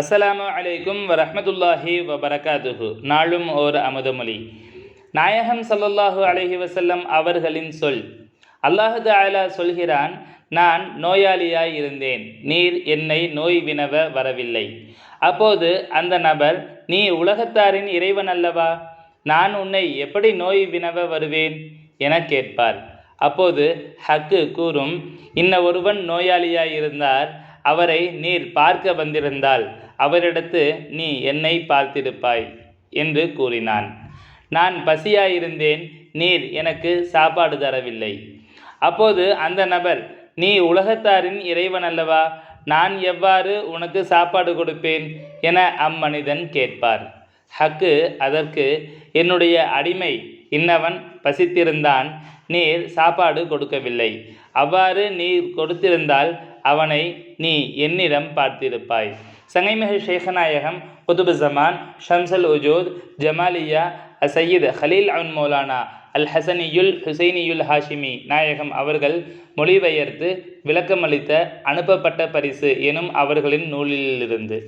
அஸ்ஸலாமு அலைக்கும் வரஹ்மத்துல்லாஹி வபரகாதுஹு. நாளும் ஓர் அமுதமொழி நாயகம் சல்லல்லாஹு அலஹி வசல்லம் அவர்களின் சொல். அல்லாஹு தஆலா சொல்கிறான் நான் நோயாளியாய் இருந்தேன். நீர் என்னை நோய் வினவ வரவில்லை. அப்போது அந்த நபர் நீ உலகத்தாரின் இறைவன் அல்லவா? நான் உன்னை எப்படி நோய் வினவ வருவேன்? என கேட்பார். அப்போது ஹக்கு கூறும் இன்ன ஒருவன் நோயாளியாயிருந்தார் அவரை நீர் பார்க்க வந்திருந்தால் அவரிடத்து நீ என்னை பார்த்திருப்பாய் என்று கூறினான். நான் பசியாயிருந்தேன் நீர் எனக்கு சாப்பாடு தரவில்லை. அப்போது அந்த நபர் நீ உலகத்தாரின் இறைவன் அல்லவா? நான் எவ்வாறு உனக்கு சாப்பாடு கொடுப்பேன்? என அம்மனிதன் கேட்பார். ஹக்கு அதற்கு என்னுடைய அடிமை இன்னவன் பசித்திருந்தான் நீர் சாப்பாடு கொடுக்கவில்லை. அவ்வாறு நீர் கொடுத்திருந்தால் அவனை நீ என்னிடம் பார்த்திருப்பாய். சங்கைமிகு ஷேகநாயகம் குதுபு ஜமான் ஷம்சல் உஜூத் ஜமாலியா அசையீத் ஹலீல் அன் மௌலானா அல் ஹசனியுல் ஹுசைனியுல் ஹாஷிமி நாயகம் அவர்கள் மொழிபெயர்த்து விளக்கமளித்த அனுப்பப்பட்ட பரிசு எனும் அவர்களின் நூலிலிருந்து.